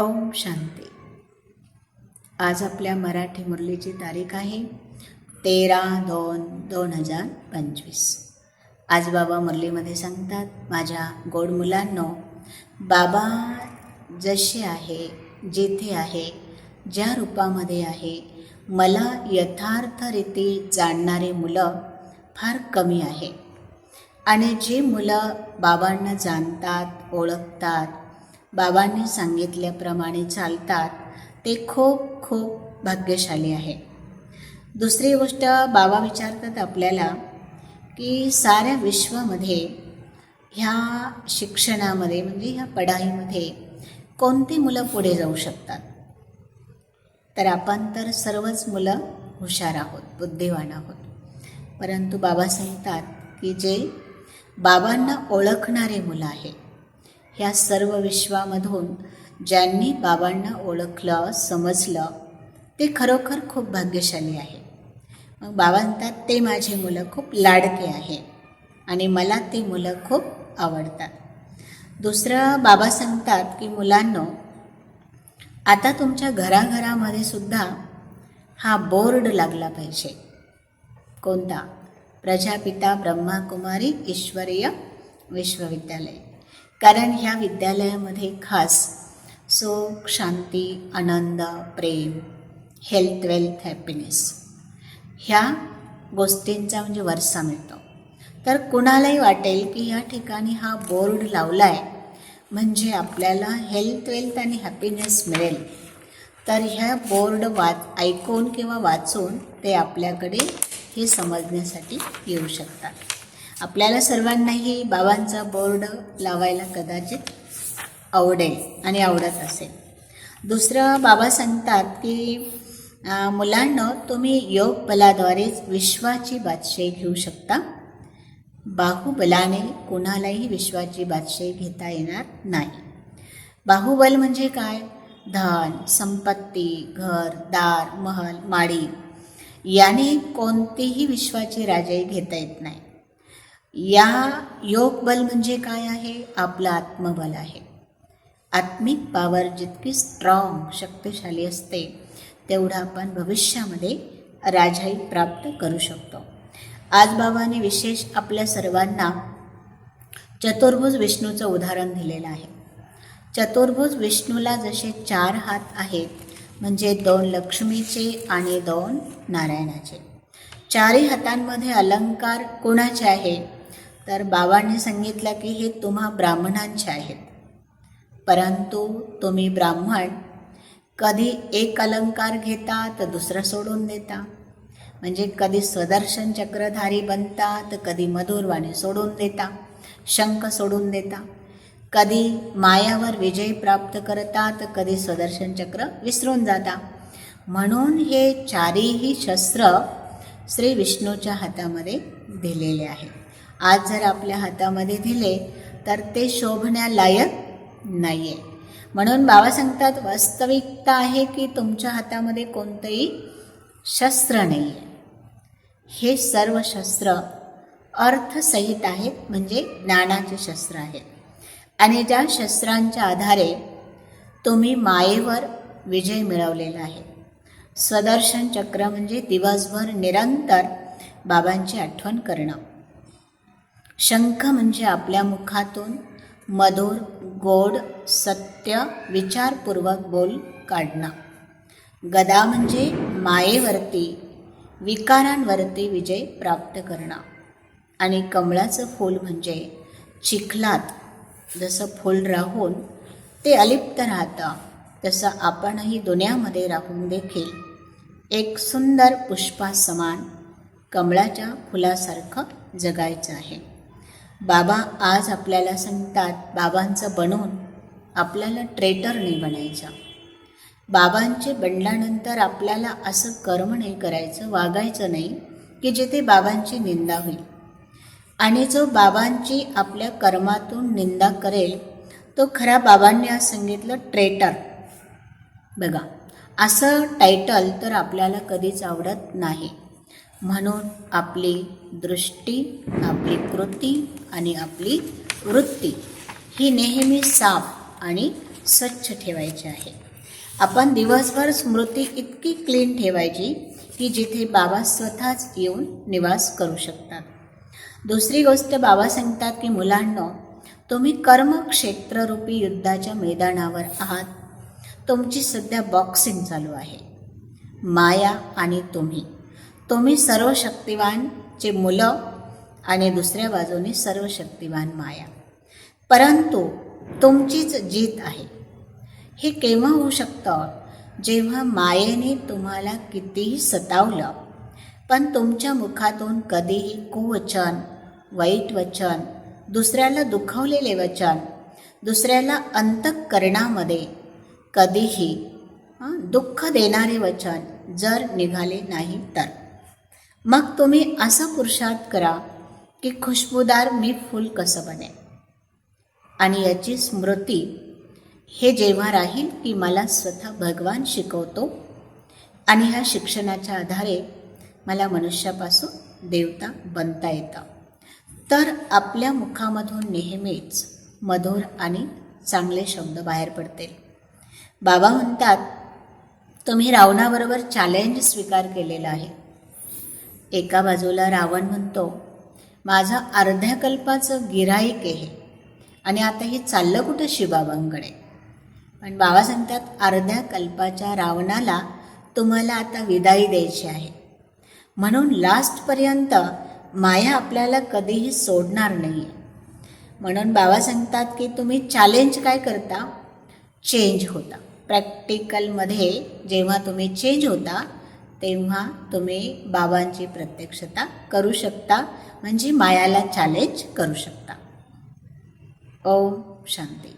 ओम शांती. आज आपल्या मराठी मुरलीची तारीख आहे तेरा दोन दोन हजार पंचवीस. आज बाबा मुरलीमध्ये सांगतात माझ्या गोड मुलांनो बाबा जसे आहे जेथे आहे ज्या रूपामध्ये आहे मला यथार्थरीती जाणणारी मुलं फार कमी आहे. आणि जी मुलं बाबांना जाणतात ओळखतात बाबांनी सांगितल्याप्रमाणे चालतात ते खूप खूप भाग्यशाली आहे. दुसरी गोष्ट बाबा विचारतात आपल्याला की साऱ्या विश्वामध्ये ह्या शिक्षणामध्ये म्हणजे ह्या पढाईमध्ये कोणती मुलं पुढे जाऊ शकतात? तर आपण तर सर्वच मुलं हुशार आहोत बुद्धिवान आहोत. परंतु बाबा सांगतात की जे बाबांना ओळखणारे मुलं आहेत ह्या सर्व विश्वामधून ज्यांनी बाबांना ओळखलं समजलं ते खरोखर खूप भाग्यशाली आहे. मग बाबा म्हणतात ते माझे मुलं खूप लाडके आहे आणि मला ते मुलं खूप आवडतात. दुसरं बाबा सांगतात की मुलांनो आता तुमच्या घराघरामध्ये सुद्धा हा बोर्ड लागला पाहिजे. कोणता? प्रजापिता ब्रह्माकुमारी ईश्वरीय विश्वविद्यालय. कारण ह्या विद्यालयामध्ये खास सुख शांती आनंद प्रेम हेल्थ वेल्थ हॅपीनेस ह्या गोष्टींचा म्हणजे वरसा मिळतो. तर कुणालाही वाटेल की या ठिकाणी हा बोर्ड लावला आहे म्हणजे आपल्याला हेल्थ वेल्थ आणि हॅपीनेस मिळेल. तर ह्या बोर्ड वाच ऐकून किंवा वाचून ते आपल्याकडे हे समजण्यासाठी येऊ शकतात. आपल्याला सर्वांनाही बाबांचा बोर्ड लावायला कदाचित आवडेल आणि आवडत असेल. दुसरं बाबा सांगतात की मुलांना तुम्ही योग बलाद्वारेच विश्वाची बादशाही घेऊ शकता. बाहुबलाने कोणालाही विश्वाची बादशाही घेता येणार नाही. बाहुबल म्हणजे काय? धन संपत्ती घर दार महल माडी. याने कोणतीही विश्वाची राजाई घेता येत नाही. या योग बल म्हणजे काय आहे? आपलं आत्मबल आहे. आत्मिक पावर जितकी स्ट्रॉंग शक्तिशाली असते तेवढं आपण भविष्यामध्ये राजाई प्राप्त करू शकतो. आज बाबाने विशेष आपल्या सर्वांना चतुर्भुज विष्णूचं उदाहरण दिलेलं आहे. चतुर्भुज विष्णूला जसे चार हात आहेत म्हणजे दोन लक्ष्मीचे आणि दोन नारायणाचे. चारही हातांमध्ये अलंकार कोणाचे आहे तर बाबांनी सांगितलं की हे तुम्हा ब्राह्मणांचे आहेत. परंतु तुम्ही ब्राह्मण कधी एक अलंकार घेता तर दुसरं सोडून देता. म्हणजे कधी स्वदर्शन चक्रधारी बनता तर कधी मधुरवाणी सोडून देता शंख सोडून देता. कधी मायावर विजय प्राप्त करता तर कधी स्वदर्शन चक्र विसरून जाता. म्हणून हे चारीही शस्त्र श्री विष्णूच्या हातामध्ये दिलेले आहे आज जर आपल्या हातामध्ये दिले तर ते शोभण्यालायक नाही आहे म्हणून बाबा सांगतात वास्तविकता आहे की तुमच्या हातामध्ये कोणतंही शस्त्र नाही आहे हे सर्व शस्त्र अर्थसहित आहेत म्हणजे ज्ञानाचे शस्त्र आहेत. आणि ज्या शस्त्रांच्या आधारे तुम्ही मायेवर विजय मिळवलेला आहे. स्वदर्शन चक्र म्हणजे दिवसभर निरंतर बाबांची आठवण करणं. शंख म्हणजे आपल्या मुखातून मधुर गोड सत्य विचारपूर्वक बोल काढणं. गदा म्हणजे मायेवरती विकारांवरती विजय प्राप्त करणं. आणि कमळाचं फूल म्हणजे चिखलात जसं फूल राहून ते अलिप्त राहतं तसं आपणही दुनियामध्ये राहून देखील एक सुंदर पुष्पासमान कमळाच्या फुलासारखं जगायचं आहे. बाबा आज आपल्याला सांगतात बाबांचं बनून आपल्याला ट्रेटर नाही बनायचं. बाबांचे बनल्यानंतर आपल्याला असं कर्म नाही करायचं वागायचं नाही की जिथे बाबांची निंदा होईल. आणि जो बाबांची आपल्या कर्मातून निंदा करेल तो खरा बाबांनी आज सांगितलं ट्रेटर. बघा असं टायटल तर आपल्याला कधीच आवडत नाही. म्हणून आपली दृष्टी आपली कृती आणि आपली वृत्ती ही नेहमी साफ आणि स्वच्छ ठेवायची आहे. आपण दिवसभर स्मृती इतकी क्लीन ठेवायची की जिथे बाबा स्वतःच येऊन निवास करू शकतात. दुसरी गोष्ट बाबा सांगतात की मुलांनो तुम्ही कर्मक्षेत्ररूपी युद्धाच्या मैदानावर आहात. तुमची सध्या बॉक्सिंग चालू आहे. माया आणि तुम्ही. तुम्ही सर्व शक्तिवानचे मुलं आणि दुसऱ्या बाजूने सर्व शक्तिवान माया. परंतु तुमचीच जीत आहे. हे केव्हा होऊ शकतं? जेव्हा मायेने तुम्हाला कितीही सतावलं पण तुमच्या मुखातून कधीही कुवचन वाईट वचन दुसऱ्याला दुखावलेले वचन दुसऱ्याला अंतःकरणामध्ये कधीही दुःख देणारे वचन जर निघाले नाही तर. मग तुम्ही असा पुरुषार्थ करा की खुशबूदार मी फूल कसं बनेल आणि याची स्मृती हे जेव्हा राहील की मला स्वतः भगवान शिकवतो आणि ह्या शिक्षणाच्या आधारे मला मनुष्यापासून देवता बनता येतं. तर आपल्या मुखामधून नेहमीच मधुर आणि चांगले शब्द बाहेर पडतील. बाबा म्हणतात तुम्ही रावणाबरोबर चॅलेंज स्वीकार केलेला आहे. एका बाजूला रावण म्हणतो माझं अर्ध्या कल्पाचं गिराईक आहे आणि आता हे चाललं कुठं शिवबाबांकडे पण बाबा सांगतात अर्ध्या कल्पाच्या रावणाला तुम्हाला आता विदाई द्यायची आहे. म्हणून लास्टपर्यंत माया आपल्याला कधीही सोडणार नाही म्हणून बाबा सांगतात की तुम्ही चॅलेंज काय करता? चेंज होता. प्रॅक्टिकलमध्ये जेव्हा तुम्ही चेंज होता तेव्हा तुम्ही बाबांची प्रत्यक्षता करू शकता म्हणजे मायाला चॅलेंज करू शकता. ओम शांती.